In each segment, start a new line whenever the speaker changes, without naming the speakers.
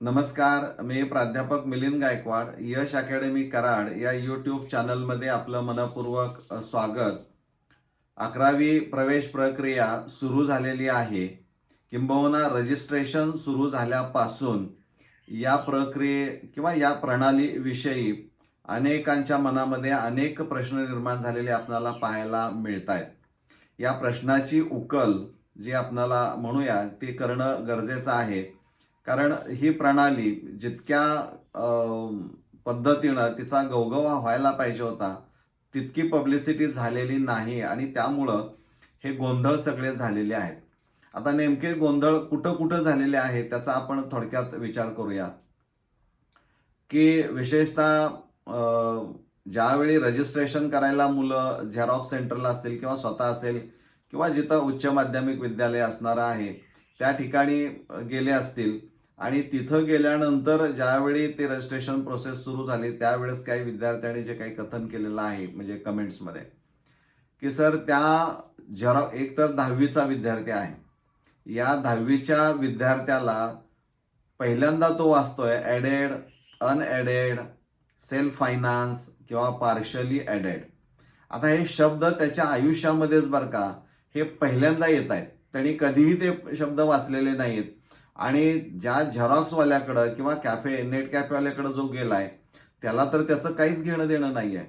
नमस्कार मी प्राध्यापक मिलिंद गायकवाड यश अकॅडमी कराड या यूट्यूब चॅनलमध्ये आपलं मनपूर्वक स्वागत. अकरावी प्रवेश प्रक्रिया सुरू झालेली आहे. किंबहुना रजिस्ट्रेशन सुरू झाल्यापासून या प्रक्रिये किंवा या प्रणालीविषयी अनेकांच्या मनामध्ये अनेक प्रश्न निर्माण झालेले आपल्याला पाहायला मिळत आहेत या प्रश्नाची उकल जी आपणाला म्हणूया ती करणं गरजेचं आहे. कारण ही प्रणाली जितक्या पद्धतीनं तिचा गवगवा व्हायला पाहिजे होता तितकी पब्लिसिटी झालेली नाही आणि त्यामुळं हे गोंधळ सगळे झालेले आहेत. आता नेमके गोंधळ कुठं कुठं झालेले आहेत त्याचा आपण थोडक्यात विचार करूया. की विशेषतः ज्यावेळी रजिस्ट्रेशन करायला मुलं झेरॉक्स सेंटरला असतील किंवा स्वतः असेल किंवा जिथं उच्च माध्यमिक विद्यालय असणारं आहे त्या ठिकाणी गेले असतील आणि तिथं गेल्यानंतर ज्यावेळी ते रजिस्ट्रेशन प्रोसेस सुरू झाली त्यावेळेस काही विद्यार्थ्यांनी जे काही कथन केलेलं आहे म्हणजे कमेंट्समध्ये की सर त्या जरा एक तर दहावीचा विद्यार्थी आहे. या दहावीच्या विद्यार्थ्याला पहिल्यांदा तो वाचतोय ॲडेड अनएडेड सेल्फ फायनान्स किंवा पार्शली ॲडेड आता हे शब्द त्याच्या आयुष्यामध्येच बरं का हे पहिल्यांदा येत आहेत. त्यांनी कधीही ते शब्द वाचलेले नाहीत. आणि ज्या झेरॉक्सवाल्याकडं किंवा कॅफे नेट कॅफेवाल्याकडं जो गेलाय त्याला तर त्याचं काहीच घेणं देणं नाही आहे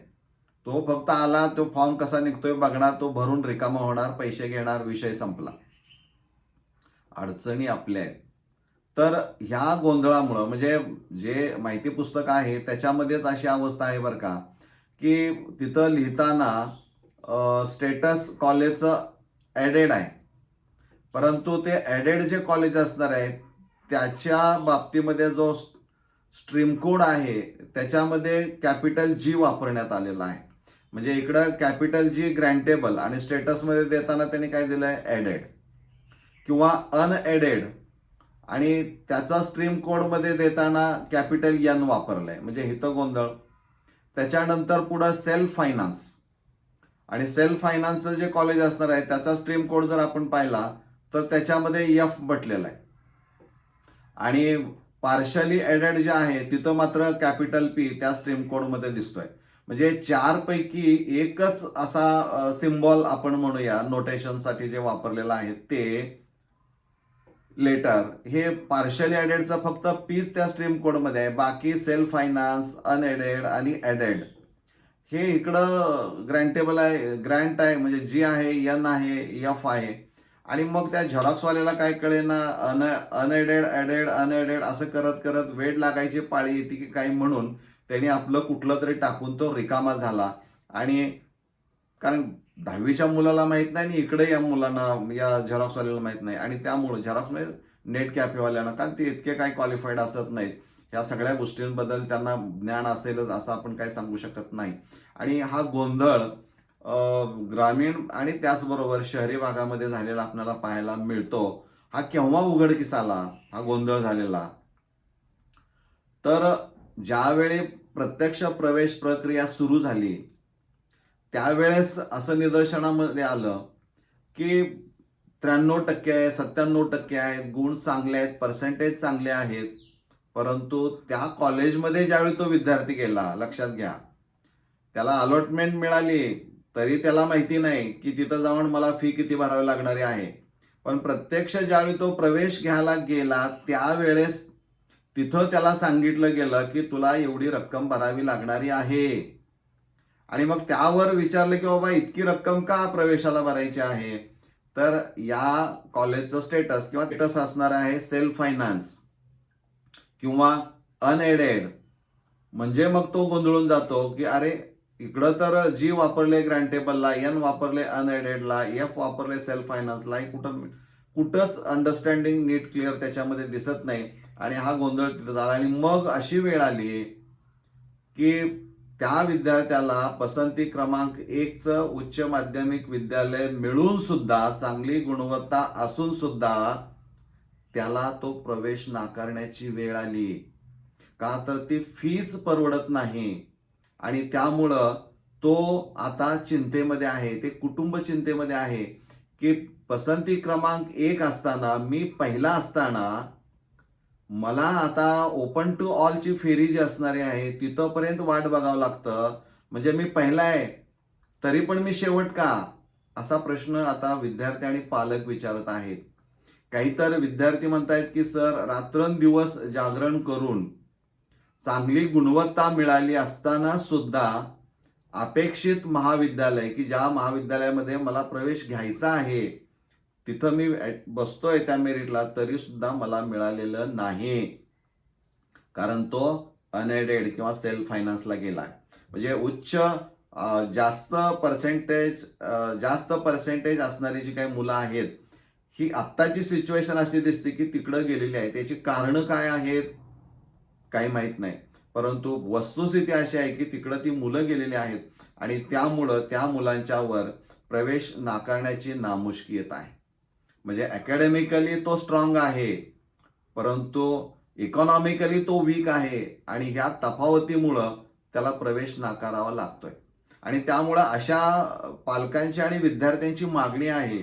तो फक्त आला तो फॉर्म कसा निघतोय बघणार तो भरून रिकामा होणार पैसे घेणार विषय संपला. अडचणी आपल्या आहेत. तर ह्या गोंधळामुळं म्हणजे जे माहिती पुस्तक आहे त्याच्यामध्येच अशी अवस्था आहे बरं का की तिथं लिहिताना स्टेटस कॉलेजचं ॲडेड आहे. परंतु ते ॲडेड जे कॉलेज असणार आहे त्याच्या बाबतीमध्ये जो स्ट्रीम कोड आहे त्याच्यामध्ये कॅपिटल जी वापरण्यात आलेला आहे. म्हणजे इकडं कॅपिटल जी ग्रँटेबल आणि स्टेटसमध्ये देताना त्यांनी काय दिलं आहे ॲडेड किंवा अनएडेड आणि त्याचा स्ट्रीम कोडमध्ये देताना कॅपिटल यन वापरलंय. म्हणजे हिथं गोंधळ. त्याच्यानंतर पुढं सेल्फ फायनान्स आणि सेल्फ फायनान्सचं जे कॉलेज असणार आहे त्याचा स्ट्रीम कोड जर आपण पाहिला तर त्याच्यामध्ये एफ बटलेला आहे. आणि पार्शली ॲडेड जे आहे तिथं मात्र कॅपिटल पी त्या स्ट्रीम कोडमध्ये दिसतोय. म्हणजे चार पैकी एकच असा सिम्बॉल आपण म्हणूया नोटेशनसाठी जे वापरलेलं आहे ते लेटर हे पार्शली ॲडेडचं फक्त पीच त्या स्ट्रीम कोडमध्ये आहे. बाकी सेल्फ फायनान्स अनएडेड आणि ॲडेड हे इकडं ग्रँटेबल आहे ग्रँट आहे म्हणजे जी आहे एन आहे एफ आहे. आणि मग त्या झेरॉक्सवाल्याला काय कळेना अन अनएडेड ॲडेड अनएडेड असं करत करत वेळ लागायची पाळी येते की काही म्हणून त्यांनी आपलं कुठलं तरी टाकून तो रिकामा झाला. आणि कारण दहावीच्या मुलाला माहीत नाही आणि इकडे या मुलांना या झेरॉक्सवाल्याला माहीत नाही. आणि त्यामुळं झेरॉक्स म्हणजे नेट कॅफेवाल्यांना कारण ते इतके काही क्वालिफाईड असत नाहीत. ह्या सगळ्या गोष्टींबद्दल त्यांना ज्ञान असेलच असं आपण काही सांगू शकत नाही. आणि हा गोंधळ ग्रामीण आणि त्याचबरोबर शहरी भागामध्ये झालेला आपल्याला पाहायला मिळतो. हा केव्हा उघडकीस आला हा गोंधळ झालेला. तर ज्यावेळी प्रत्यक्ष प्रवेश प्रक्रिया सुरू झाली त्यावेळेस असं निदर्शनामध्ये आलं की त्र्याण्णव टक्के आहे सत्त्याण्णव टक्के आहेत गुण चांगले आहेत पर्सेंटेज चांगले आहेत. परंतु त्या कॉलेजमध्ये ज्यावेळी तो विद्यार्थी गेला लक्षात घ्या त्याला अलॉटमेंट मिळाली. तरी त्याला माहिती नाही की तिथं जाऊन मला फी किती भरावी लागणारी आहे. पण प्रत्यक्ष ज्यावेळी तो प्रवेश घ्यायला गेला त्यावेळेस तिथं त्याला सांगितलं गेलं की तुला एवढी रक्कम भरावी लागणारी आहे. आणि मग त्यावर विचारलं की बाबा इतकी रक्कम का प्रवेशाला भरायची आहे? तर या कॉलेजचं स्टेटस किंवा स्टेटस असणार आहे सेल्फ फायनान्स किंवा अनएडेड म्हणजे मग तो गोंधळून जातो की अरे इकडं तर जी वापरले ग्रँटेबलला एन वापरले अनएडेडला एफ वापरले सेल्फ फायनान्सला हे कुठं कुठंच अंडरस्टँडिंग नीट क्लिअर त्याच्यामध्ये दिसत नाही. आणि हा गोंधळ तिथं झाला. आणि मग अशी वेळ आली की त्या विद्यार्थ्याला पसंती क्रमांक एकचं उच्च माध्यमिक विद्यालय मिळून सुद्धा चांगली गुणवत्ता असून सुद्धा त्याला तो प्रवेश नाकारण्याची वेळ आली. का तर ती फीच परवडत नाही. आणि त्यामुळं तो आता चिंतेमध्ये आहे ते कुटुंब चिंतेमध्ये आहे की पसंती क्रमांक एक असताना मी पहिला असताना मला आता ओपन टू ऑलची फेरी जी असणारी आहे तिथंपर्यंत वाट बघावं लागतं. म्हणजे मी पहिला आहे तरी पण मी शेवट का? असा प्रश्न आता विद्यार्थी आणि पालक विचारत आहेत. काही तर विद्यार्थी म्हणतायत की सर रात्रंदिवस जागरण करून चांगली गुणवत्ता मिळाली असताना सुद्धा अपेक्षित महाविद्यालय की ज्या महाविद्यालयामध्ये मला प्रवेश घ्यायचा आहे तिथं मी बसतोय त्या मेरिटला तरी सुद्धा मला मिळालेलं नाही. कारण तो अनएडेड किंवा सेल्फ फायनान्सला गेला म्हणजे उच्च जास्त पर्सेंटेज जास्त पर्सेंटेज असणारी जी काही मुलं आहेत ही आत्ताची सिच्युएशन अशी दिसते की तिकडं गेलेली आहे त्याची कारणं काय आहेत? काही माहीत नाही. परंतु वस्तुस्थिती अशी आहे की तिकडं ती मुलं गेलेली आहेत आणि त्यामुळं त्या मुलांच्यावर प्रवेश नाकारण्याची नामुष्की येत आहे. म्हणजे अकॅडमिकली तो स्ट्रॉंग आहे परंतु इकॉनॉमिकली तो वीक आहे आणि ह्या तफावतीमुळं त्याला प्रवेश नाकारावा लागतोय. आणि त्यामुळं अशा पालकांची आणि विद्यार्थ्यांची मागणी आहे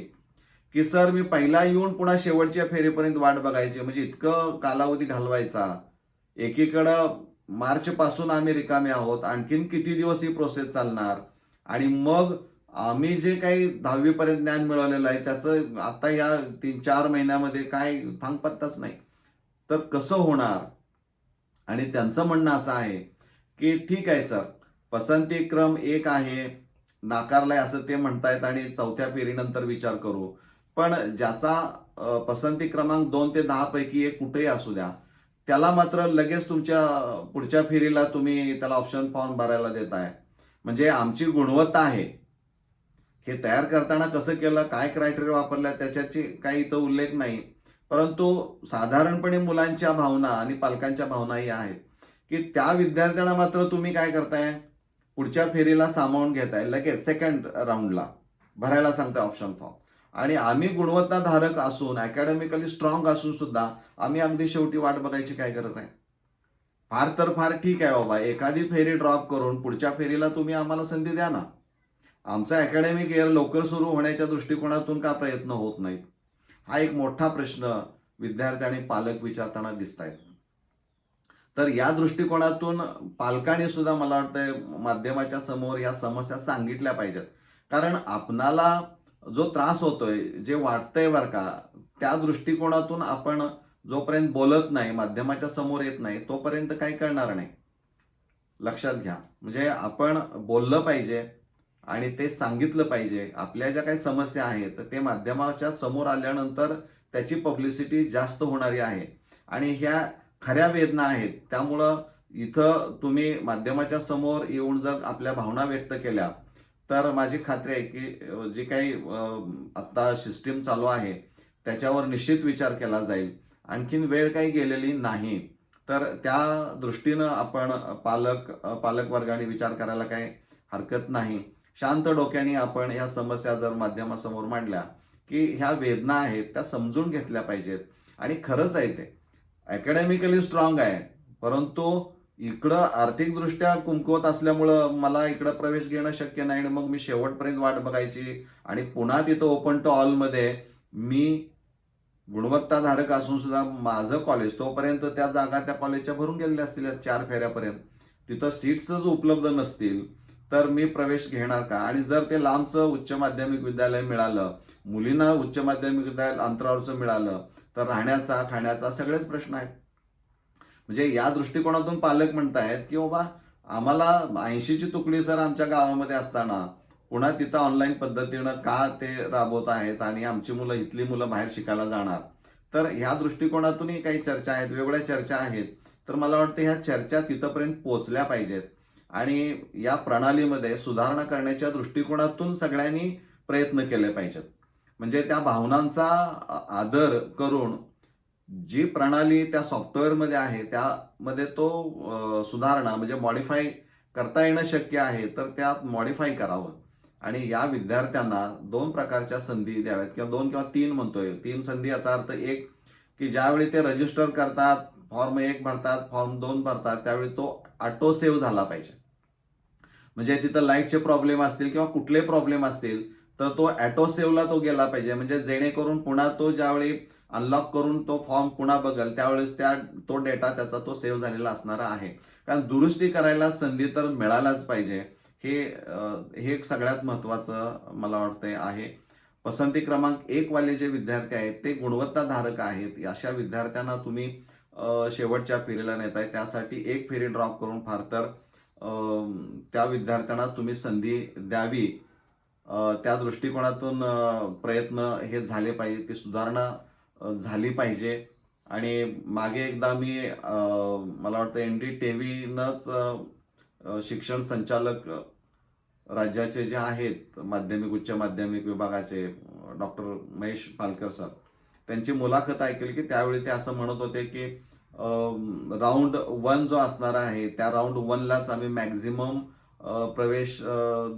की सर मी पहिला येऊन पुन्हा शेवटच्या फेरीपर्यंत वाट बघायची. म्हणजे इतकं कालावधी घालवायचा. एकीकडं मार्चपासून आम्ही रिकामे आहोत आणखीन किती दिवस ही प्रोसेस चालणार? आणि मग आम्ही जे काही दहावीपर्यंत ज्ञान मिळवलेलं आहे त्याचं आता या तीन चार महिन्यामध्ये काय थांगपत्ताच नाही. तर कसं होणार? आणि त्यांचं म्हणणं असं आहे की ठीक आहे सर पसंती क्रम एक आहे नाकारलाय असं ते म्हणतायत आणि चौथ्या फेरीनंतर विचार करू. पण ज्याचा पसंती क्रमांक दोन ते दहापैकी एक कुठेही असू द्या त्याला मात्र लगेच तुमच्या पुढच्या फेरीला तुम्ही त्याला ऑप्शन फॉर्म भरायला देताय. म्हणजे आमची गुणवत्ता आहे. हे तयार करताना कसं केलं काय क्रायटेरिया वापरल्या त्याच्याची काही इथं उल्लेख नाही. परंतु साधारणपणे मुलांच्या भावना आणि पालकांच्या भावनाही आहेत. की त्या विद्यार्थ्यांना मात्र तुम्ही काय करताय? पुढच्या फेरीला सामावून घेताय लगेच सेकंड राऊंडला भरायला सांगताय ऑप्शन फॉर्म आणि आम्ही गुणवत्ताधारक असून अकॅडमिकली स्ट्रॉंग असून सुद्धा आम्ही अगदी शेवटी वाट बघायची काय गरज आहे? फार तर फार ठीक आहे बाबा. एखादी फेरी ड्रॉप करून पुढच्या फेरीला तुम्ही आम्हाला संधी द्या ना. आमचा अकॅडमिक इयर लवकर सुरू होण्याच्या दृष्टिकोनातून का प्रयत्न होत नाहीत? हा एक मोठा प्रश्न विद्यार्थी आणि पालक विचारताना दिसत आहेत तर या दृष्टिकोनातून पालकांनी सुद्धा मला वाटतंय माध्यमाच्या समोर या समस्या सांगितल्या पाहिजेत. कारण आपणाला जो त्रास होतोय जे वाटतंय बरं का त्या दृष्टिकोनातून आपण जोपर्यंत बोलत नाही माध्यमाच्या समोर येत नाही तोपर्यंत काही कळणार नाही. लक्षात घ्या. म्हणजे आपण बोललं पाहिजे आणि ते सांगितलं पाहिजे. आपल्या ज्या काही समस्या आहेत तर ते माध्यमाच्या समोर आल्यानंतर त्याची पब्लिसिटी जास्त होणारी आहे. आणि ह्या खऱ्या वेदना आहेत त्यामुळं इथं तुम्ही माध्यमाच्या समोर येऊन जर आपल्या भावना व्यक्त केल्या तर माझी खात्री आहे की जी जे काही आत्ता सिस्टीम चालू आहे त्याच्यावर निश्चित विचार केला जाईल. आणखीन वेळ काही गेलेली नाही. तर त्या दृष्टीनं आपण पालक पालक वर्गाने विचार करायला काही हरकत नाही. शांत डोक्याने आपण ह्या समस्या जर माध्यमासमोर मांडल्या की ह्या वेदना आहेत त्या समजून घेतल्या पाहिजेत. आणि खरंच आहे ते. अकॅडमिकली स्ट्रॉंग आहे. परंतु इकडं आर्थिकदृष्ट्या कुमकुवत असल्यामुळं मला इकडं प्रवेश घेणं शक्य नाही आणि मग मी शेवटपर्यंत वाट बघायची. आणि पुन्हा तिथं ओपन टू ऑलमध्ये मी गुणवत्ताधारक असून सुद्धा माझं कॉलेज तोपर्यंत त्या जागा त्या कॉलेजच्या भरून गेलेल्या असतील या चार फेऱ्यापर्यंत. तिथं सीट्सच उपलब्ध नसतील तर मी प्रवेश घेणार का? आणि जर ते लांबचं उच्च माध्यमिक विद्यालय मिळालं मुलींना उच्च माध्यमिक विद्यालय अंतरावरचं मिळालं तर राहण्याचा खाण्याचा सगळेच प्रश्न आहेत. म्हणजे या दृष्टिकोनातून पालक म्हणतायत की बाबा आम्हाला ऐंशीची तुकडी सर आमच्या गावामध्ये असताना पुन्हा तिथं ऑनलाईन पद्धतीनं का ते राबवत आहेत आणि आमची मुलं इथली मुलं बाहेर शिकायला जाणार? तर ह्या दृष्टिकोनातूनही काही चर्चा आहेत वेगवेगळ्या चर्चा आहेत. तर मला वाटतं ह्या चर्चा तिथंपर्यंत पोचल्या पाहिजेत. आणि या प्रणालीमध्ये सुधारणा करण्याच्या दृष्टिकोनातून सगळ्यांनी प्रयत्न केले पाहिजेत. म्हणजे त्या भावनांचा आदर करून जी प्रणाली त्या सॉफ्टवेअरमध्ये आहे त्यामध्ये तो सुधारणा म्हणजे मॉडिफाय करता येणं शक्य आहे तर त्यात मॉडिफाय करावं. आणि या विद्यार्थ्यांना दोन प्रकारच्या संधी द्याव्यात किंवा दोन किंवा तीन म्हणतोय. तीन संधी याचा अर्थ एक की ज्यावेळी ते रजिस्टर करतात फॉर्म एक भरतात फॉर्म दोन भरतात त्यावेळी तो ऑटो सेव्ह झाला पाहिजे. म्हणजे तिथं लाईटचे प्रॉब्लेम असतील किंवा कुठले प्रॉब्लेम असतील तर तो ॲटो सेव्हला तो गेला पाहिजे. म्हणजे जेणेकरून पुन्हा तो ज्यावेळी अनलॉक करून तो फॉर्म पुन्हा बघल त्यावेळेस त्या तो डेटा त्याचा तो सेव्ह झालेला असणारा आहे. कारण दुरुस्ती करायला संधी तर मिळालाच पाहिजे. हे हे एक सगळ्यात महत्त्वाचं मला वाटतंय आहे. पसंती क्रमांक एक वाले जे विद्यार्थी आहेत ते गुणवत्ताधारक आहेत. अशा विद्यार्थ्यांना तुम्ही शेवटच्या फेरीला नेताय. त्यासाठी एक फेरी ड्रॉप करून फार तर त्या विद्यार्थ्यांना तुम्ही संधी द्यावी. त्या दृष्टिकोनातून प्रयत्न हे झाले पाहिजे ती सुधारणा झाली पाहिजे. आणि मागे एकदा मी मला वाटतं एन डी टेव्हीनंच व्हीनंच शिक्षण संचालक राज्याचे जे आहेत माध्यमिक उच्च माध्यमिक विभागाचे डॉक्टर महेश पालकर सर त्यांची मुलाखत ऐकली की त्यावेळी ते असं म्हणत होते की राऊंड वन जो असणार आहे त्या राऊंड वनलाच आम्ही मॅक्झिमम प्रवेश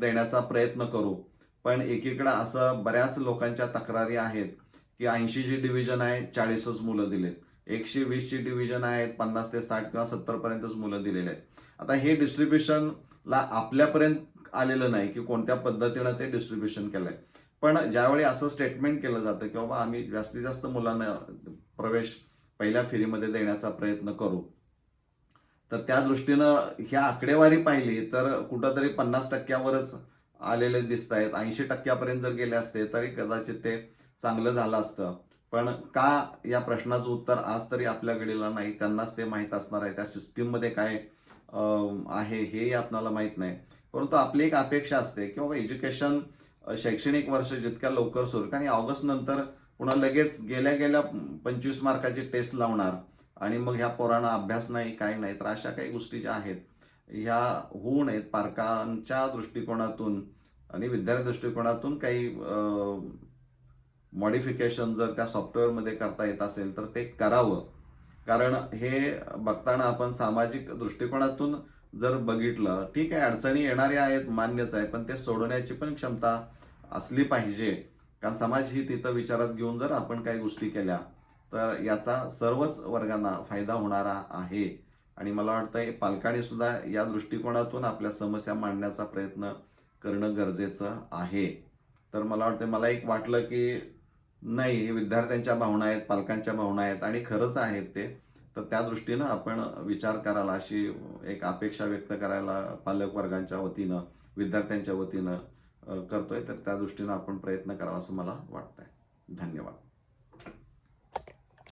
देण्याचा प्रयत्न करू. पण एकीकडं असं बऱ्याच लोकांच्या तक्रारी आहेत की ऐंशीची डिव्हिजन आहे चाळीसच मुलं दिलेत. एकशे वीसची डिव्हिजन आहेत पन्नास ते साठ किंवा सत्तर पर्यंतच मुलं दिलेले आहेत. आता हे डिस्ट्रीब्युशनला आपल्यापर्यंत आलेलं नाही की कोणत्या पद्धतीनं ते डिस्ट्रीब्युशन केलंय. पण ज्यावेळी असं स्टेटमेंट केलं जातं की बाबा आम्ही जास्तीत जास्त मुलांना प्रवेश पहिल्या फेरीमध्ये देण्याचा प्रयत्न करू तर त्या दृष्टीनं ह्या आकडेवारी पाहिली तर कुठंतरी पन्नास टक्क्यावरच आलेले दिसत आहेत ऐंशी टक्क्यापर्यंत जर गेले असते तरी कदाचित ते चांगलं झालं असतं. पण का या प्रश्नाचं उत्तर आज तरी आपल्या घडीला नाही? त्यांनाच ते माहीत असणार आहे. त्या सिस्टीममध्ये काय आहे हेही आपणाला माहीत नाही. परंतु आपली एक अपेक्षा असते की बाबा एज्युकेशन शैक्षणिक वर्ष जितक्या लवकर सुरू कारण ऑगस्ट नंतर पुन्हा लगेच गेल्या गेल्या पंचवीस मार्काची टेस्ट लावणार. आणि मग ह्या पोरांना अभ्यास नाही काही नाही. तर अशा काही गोष्टी ज्या आहेत ह्या होऊ नयेत पालकांच्या दृष्टिकोनातून आणि विद्यार्थी दृष्टिकोनातून काही मॉडिफिकेशन जर त्या सॉफ्टवेअरमध्ये करता येत असेल तर ते करावं. कारण हे बघताना आपण सामाजिक दृष्टिकोनातून जर बघितलं ठीक आहे अडचणी येणाऱ्या आहेत मान्यच आहे पण ते सोडवण्याची पण क्षमता असली पाहिजे. कारण समाज ही तिथं विचारात घेऊन जर आपण काही गोष्टी केल्या तर याचा सर्वच वर्गांना फायदा होणारा आहे. आणि मला वाटतं पालकांनी सुद्धा या दृष्टिकोनातून आपल्या समस्या मांडण्याचा प्रयत्न करणं गरजेचं आहे. तर मला वाटतं मला एक वाटलं की नाही हे विद्यार्थ्यांच्या भावना आहेत पालकांच्या भावना आहेत आणि खरंच आहेत ते. तर त्या दृष्टीनं आपण विचार करायला अशी एक अपेक्षा व्यक्त करायला पालक वर्गांच्या वतीनं विद्यार्थ्यांच्या वतीनं करतोय. तर त्या दृष्टीनं आपण प्रयत्न करावा असं मला वाटतंय. धन्यवाद.